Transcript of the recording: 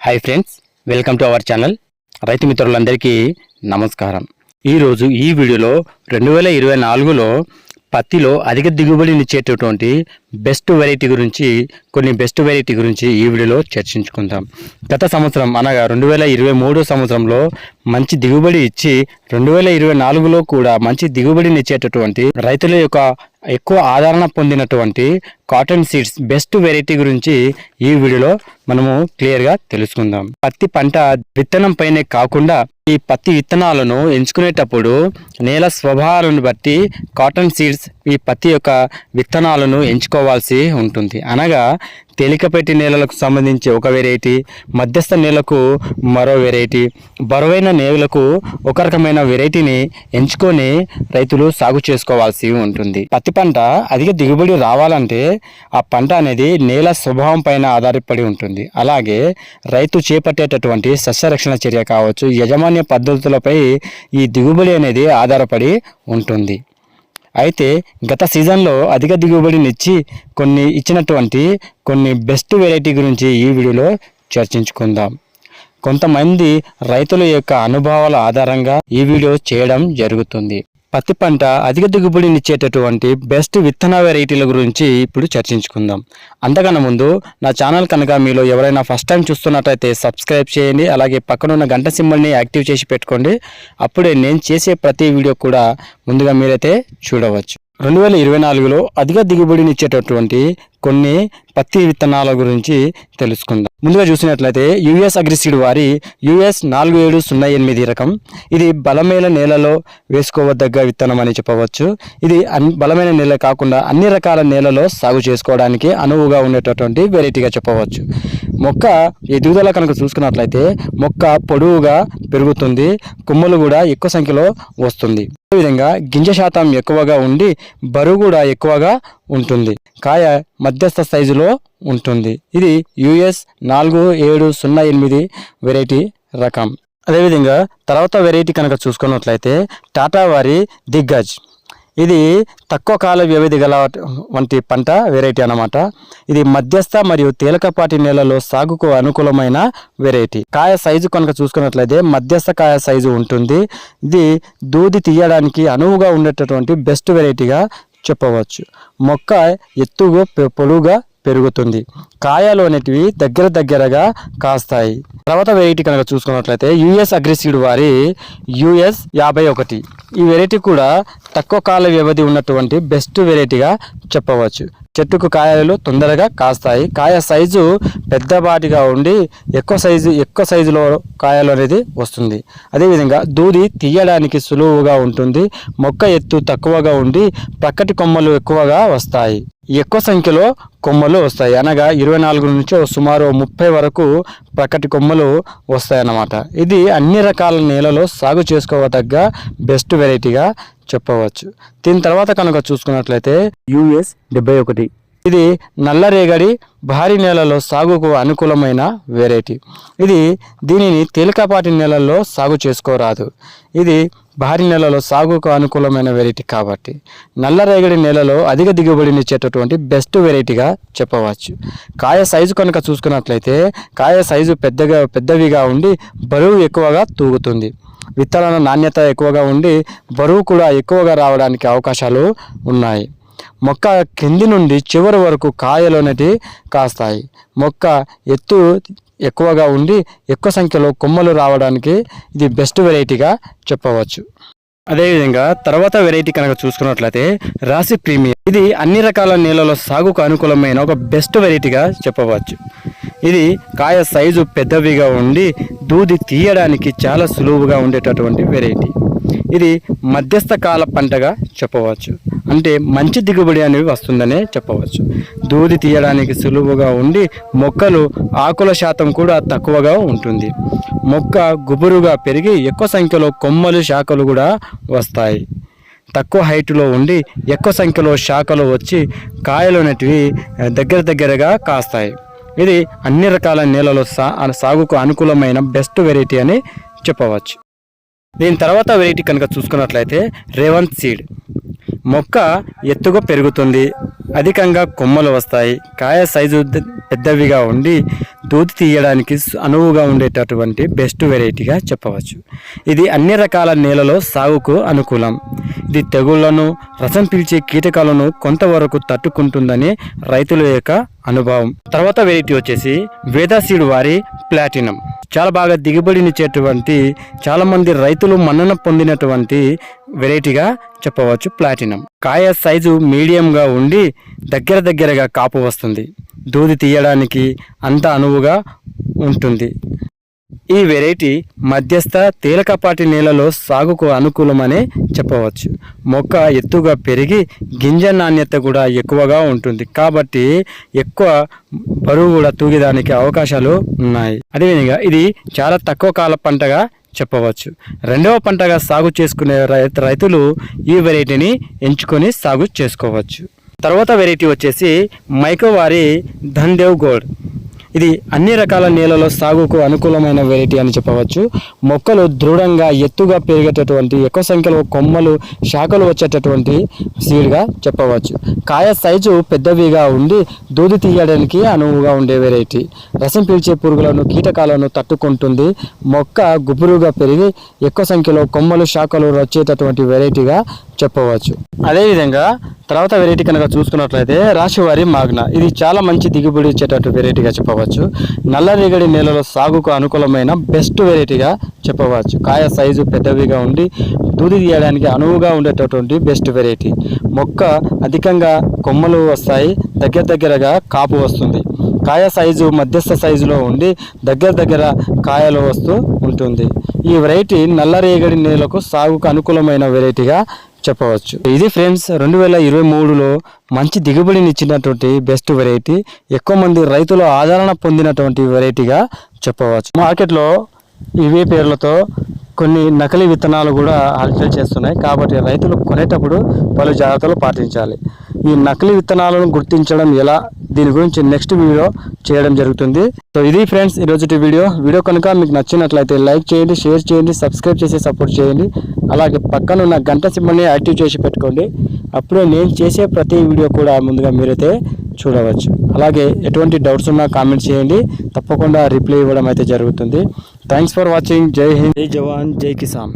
Hi friends welcome to our channel రైతు మిత్రులందరికీ నమస్కారం ఈరోజు ఈ వీడియోలో రెండు వేల ఇరవై నాలుగులో పత్తిలో అధిక దిగుబడినిచ్చేటటువంటి బెస్ట్ వెరైటీ గురించి కొన్ని బెస్ట్ వెరైటీ గురించి ఈ వీడియోలో చర్చించుకుందాం. గత సంవత్సరం అనగా రెండు వేల ఇరవై మూడు సంవత్సరంలో మంచి దిగుబడి ఇచ్చి రెండు వేల ఇరవై నాలుగులో కూడా మంచి దిగుబడినిచ్చేటటువంటి రైతుల యొక్క ఎక్కువ ఆదరణ పొందినటువంటి కాటన్ సీడ్స్ బెస్ట్ వెరైటీ గురించి ఈ వీడియోలో మనము క్లియర్గా తెలుసుకుందాం. పత్తి పంట విత్తనం పైనే కాకుండా ఈ పత్తి విత్తనాలను ఎంచుకునేటప్పుడు నేల స్వభావాలను బట్టి కాటన్ సీడ్స్ ఈ పత్తి యొక్క విత్తనాలను ఎంచుకోవాల్సి ఉంటుంది. అనగా తేలికపెట్టి నేలలకు సంబంధించి ఒక వెరైటీ మధ్యస్థ నేలకు మరో వెరైటీ బరువైన నేలకు ఒక రకమైన వెరైటీని ఎంచుకొని రైతులు సాగు చేసుకోవాల్సి ఉంటుంది. పత్తి పంట అధిక దిగుబడి రావాలంటే ఆ పంట అనేది నేల స్వభావం పైన ఆధారపడి ఉంటుంది. అలాగే రైతు చేపట్టేటటువంటి సస్యరక్షణ చర్య కావచ్చు యజమాన్య పద్ధతులపై ఈ దిగుబడి అనేది ఆధారపడి ఉంటుంది. అయితే గత సీజన్లో అధిక దిగుబడినిచ్చి కొన్ని ఇచ్చినటువంటి కొన్ని బెస్ట్ వెరైటీ గురించి ఈ వీడియోలో చర్చించుకుందాం. కొంతమంది రైతుల యొక్క అనుభవాల ఆధారంగా ఈ వీడియో చేయడం జరుగుతుంది. పత్తి పంట అధిక దిగుబడినిచ్చేటటువంటి బెస్ట్ విత్తన వెరైటీల గురించి ఇప్పుడు చర్చించుకుందాం. అంతకన్నా ముందు నా ఛానల్ కనుక మీలో ఎవరైనా ఫస్ట్ టైం చూస్తున్నట్టయితే సబ్స్క్రైబ్ చేయండి అలాగే పక్కనున్న గంట సింబల్ని యాక్టివ్ చేసి పెట్టుకోండి. అప్పుడే నేను చేసే ప్రతి వీడియో కూడా ముందుగా మీరైతే చూడవచ్చు. రెండు వేల ఇరవై నాలుగులో అధిక దిగుబడినిచ్చేటటువంటి కొన్ని పత్తి విత్తనాల గురించి తెలుసుకుందాం. ముందుగా చూసినట్లయితే యుఎస్ అగ్రిసీడ్ వారి యుఎస్ నాలుగు ఏడు సున్నా ఎనిమిది రకం. ఇది బలమైన నేలలో వేసుకోవద్దగ్గ విత్తనం అని చెప్పవచ్చు. ఇది అన్ బలమైన నేల కాకుండా అన్ని రకాల నేలలో సాగు చేసుకోవడానికి అనువుగా ఉండేటటువంటి వెరైటీగా చెప్పవచ్చు. మొక్క ఎదుగుదల కనుక చూసుకున్నట్లయితే మొక్క పొడవుగా పెరుగుతుంది. కొమ్మలు కూడా ఎక్కువ సంఖ్యలో వస్తుంది. అదేవిధంగా గింజ శాతం ఎక్కువగా ఉండి బరువు కూడా ఎక్కువగా ఉంటుంది. కాయ మధ్యస్థ సైజులో ఉంటుంది. ఇది యుఎస్ నాలుగు ఏడు సున్నా ఎనిమిది వెరైటీ రకం. అదేవిధంగా తర్వాత వెరైటీ కనుక చూసుకున్నట్లయితే టాటా వారి దిగ్గజ్ ఇది తక్కువ కాల వ్యవధి గల వంటి పంట వెరైటీ అన్నమాట. ఇది మధ్యస్థ మరియు తేలికపాటి నేలలో సాగుకు అనుకూలమైన వెరైటీ కాయ సైజు కనుక చూసుకున్నట్లయితే మధ్యస్థ కాయ సైజు ఉంటుంది. ఇది దూది తీయడానికి అనువుగా ఉండేటటువంటి బెస్ట్ వెరైటీగా చెప్పవచ్చు. మొక్క ఎత్తుగా పె- పొడువుగా పెరుగుతుంది. కాయలు అనేటివి దగ్గర దగ్గరగా కాస్తాయి. తర్వాత వెరైటీ కనుక చూసుకున్నట్లయితే యుఎస్ అగ్రెసిడ్ వారి యుఎస్ యాభై ఒకటి. ఈ వెరైటీ కూడా తక్కువ కాల వ్యవధి ఉన్నటువంటి బెస్ట్ వెరైటీగా చెప్పవచ్చు. చెట్టుకు కాయలు తొందరగా కాస్తాయి. కాయ సైజు పెద్దపాటిగా ఉండి ఎక్కువ సైజు ఎక్కువ సైజులో కాయలు అనేది వస్తుంది. అదేవిధంగా దూది తీయడానికి సులువుగా ఉంటుంది. మొక్క ఎత్తు తక్కువగా ఉండి ప్రక్కటి కొమ్మలు ఎక్కువగా వస్తాయి. ఎక్కువ సంఖ్యలో కొమ్మలు వస్తాయి. అనగా ఇరవై నాలుగు నుంచి సుమారు ముప్పై వరకు ప్రకటి కొమ్మలు వస్తాయి అన్నమాట ఇది అన్ని రకాల నేలలో సాగు చేసుకోవదగ్గ బెస్ట్ వెరైటీగా చెప్పవచ్చు. దీని తర్వాత కనుక చూసుకున్నట్లయితే యుఎస్ డెబ్బై ఒకటి. ఇది నల్లరేగడి భారీ నేలలో సాగుకు అనుకూలమైన వెరైటీ ఇది దీనిని తేలికపాటి నేలల్లో సాగు చేసుకోరాదు. ఇది భారీ నేలలో సాగుకు అనుకూలమైన వెరైటీ కాబట్టి. నల్లరేగడి నేలలో అధిక దిగుబడినిచ్చేటటువంటి బెస్ట్ వెరైటీగా చెప్పవచ్చు. కాయ సైజు కనుక చూసుకున్నట్లయితే కాయ సైజు పెద్దగా పెద్దవిగా ఉండి బరువు ఎక్కువగా తూగుతుంది. విత్తనాల నాణ్యత ఎక్కువగా ఉండి బరువు కూడా ఎక్కువగా రావడానికి అవకాశాలు ఉన్నాయి. మొక్క కింది నుండి చివరి వరకు కాయలు అనేటివి కాస్తాయి. మొక్క ఎత్తు ఎక్కువగా ఉండి ఎక్కువ సంఖ్యలో కొమ్మలు రావడానికి ఇది బెస్ట్ వెరైటీగా చెప్పవచ్చు. అదేవిధంగా తర్వాత వెరైటీ కనుక చూసుకున్నట్లయితే రాశి ప్రీమియం. ఇది అన్ని రకాల నీళ్ళలో సాగుకు అనుకూలమైన ఒక బెస్ట్ వెరైటీగా చెప్పవచ్చు. ఇది కాయ సైజు పెద్దవిగా ఉండి దూది తీయడానికి చాలా సులువుగా ఉండేటటువంటి వెరైటీ. ఇది మధ్యస్థ కాల పంటగా చెప్పవచ్చు. అంటే మంచి దిగుబడి అనేవి వస్తుందనే చెప్పవచ్చు. దూది తీయడానికి సులువుగా ఉండి మొక్కలు ఆకుల శాతం కూడా తక్కువగా ఉంటుంది. మొక్క గుబురుగా పెరిగి ఎక్కువ సంఖ్యలో కొమ్మలు శాఖలు కూడా వస్తాయి. తక్కువ హైట్లో ఉండి ఎక్కువ సంఖ్యలో శాఖలు వచ్చి కాయలు అనేటివి దగ్గర దగ్గరగా కాస్తాయి. ఇది అన్ని రకాల నేలలో సా సాగుకు అనుకూలమైన బెస్ట్ వెరైటీ అని చెప్పవచ్చు. దీని తర్వాత వెరైటీ కనుక చూసుకున్నట్లయితే రేవంత్ సీడ్ మొక్క ఎత్తుగా పెరుగుతుంది. అధికంగా కొమ్మలు వస్తాయి. కాయ సైజు పెద్దవిగా ఉండి దూతి తీయడానికి అనువుగా ఉండేటటువంటి బెస్ట్ వెరైటీగా చెప్పవచ్చు. ఇది అన్ని రకాల నేలలో సాగుకు అనుకూలం. ఇది తెగుళ్ళను రసం పీల్చే కీటకాలను కొంతవరకు తట్టుకుంటుందని రైతుల యొక్క అనుభవం. తర్వాత వెరైటీ వచ్చేసి వేదాసీడ్ వారి ప్లాటినం. చాలా బాగా దిగుబడినిచ్చేటువంటి చాలామంది రైతులు మన్నన పొందినటువంటి వెరైటీగా చెప్పవచ్చు ప్లాటినం. కాయ సైజు మీడియంగా ఉండి దగ్గర దగ్గరగా కాపు వస్తుంది. దూది తీయడానికి అంత అనువుగా ఉంటుంది. ఈ వెరైటీ మధ్యస్థ తేలికపాటి నేలలో సాగుకు అనుకూలమనే చెప్పవచ్చు. మొక్క ఎత్తుగా పెరిగి గింజ నాణ్యత కూడా ఎక్కువగా ఉంటుంది. కాబట్టి ఎక్కువ బరువు కూడా తూగేదానికి అవకాశాలు ఉన్నాయి. అదేవిధంగా ఇది చాలా తక్కువ కాల పంటగా చెప్పవచ్చు. రెండవ పంటగా సాగు చేసుకునే రై- రైతులు ఈ వెరైటీని ఎంచుకొని సాగు చేసుకోవచ్చు. తర్వాత వెరైటీ వచ్చేసి మైకోవారి ధన్దేవ్ గోల్డ్ ఇది అన్ని రకాల నేలలో సాగుకు అనుకూలమైన వెరైటీ అని చెప్పవచ్చు. మొక్కలు దృఢంగా ఎత్తుగా పెరిగేటటువంటి ఎక్కువ సంఖ్యలో కొమ్మలు శాఖలు వచ్చేటటువంటి సీడ్గా చెప్పవచ్చు. కాయ సైజు పెద్దవిగా ఉండి దూది తీయడానికి అనువుగా ఉండే వెరైటీ రసం పీల్చే పురుగులను కీటకాలను తట్టుకుంటుంది. మొక్క గుబురుగా పెరిగి ఎక్కువ సంఖ్యలో కొమ్మలు శాఖలు వచ్చేటటువంటి వెరైటీగా చెప్పవచ్చు. అదేవిధంగా తర్వాత వెరైటీ కనుక చూసుకున్నట్లయితే రాశివారి మాగ్న. ఇది చాలా మంచి దిగుబడి ఇచ్చేటట్టు వెరైటీగా చెప్పవచ్చు. నల్లరేగడి నేలలో సాగుకు అనుకూలమైన బెస్ట్ వెరైటీగా చెప్పవచ్చు. కాయ సైజు పెద్దవిగా ఉండి దూది తీయడానికి అనువుగా ఉండేటటువంటి బెస్ట్ వెరైటీ మొక్క అధికంగా కొమ్మలు వస్తాయి దగ్గర దగ్గరగా కాపు వస్తుంది. కాయ సైజు మధ్యస్థ సైజులో ఉండి దగ్గర దగ్గర కాయలు వస్తూ ఉంటుంది. ఈ వెరైటీ నల్లరేగడి నేలకు సాగుకు అనుకూలమైన వెరైటీగా చెప్పవచ్చు. ఇది ఫ్రెండ్స్ రెండు వేల ఇరవై మూడులో మంచి దిగుబడిని ఇచ్చినటువంటి బెస్ట్ వెరైటీ ఎక్కువ మంది రైతులు ఆదరణ పొందినటువంటి వెరైటీగా చెప్పవచ్చు. మార్కెట్లో ఇవే పేర్లతో కొన్ని నకిలీ విత్తనాలు కూడా హల్చల్ చేస్తున్నాయి. కాబట్టి రైతులు కొనేటప్పుడు పలు జాగ్రత్తలు పాటించాలి. ఈ నకిలీ విత్తనాలను గుర్తించడం ఎలా దీని గురించి నెక్స్ట్ వీడియో చేయడం జరుగుతుంది. సో ఇది ఫ్రెండ్స్ ఈరోజు వీడియో వీడియో కనుక మీకు నచ్చినట్లయితే లైక్ చేయండి షేర్ చేయండి సబ్స్క్రైబ్ చేసి సపోర్ట్ చేయండి. అలాగే పక్కన ఉన్న గంట సింబల్ని యాక్టివ్ చేసి పెట్టుకోండి. అప్పుడే నేను చేసే ప్రతి వీడియో కూడా ముందుగా మీరైతే చూడవచ్చు. అలాగే ఎటువంటి డౌట్స్ ఉన్నా కామెంట్ చేయండి. తప్పకుండా రిప్లై ఇవ్వడం అయితే జరుగుతుంది. థ్యాంక్స్ ఫర్ వాచింగ్ జై హింద్ జై జవాన్ జై కిసాన్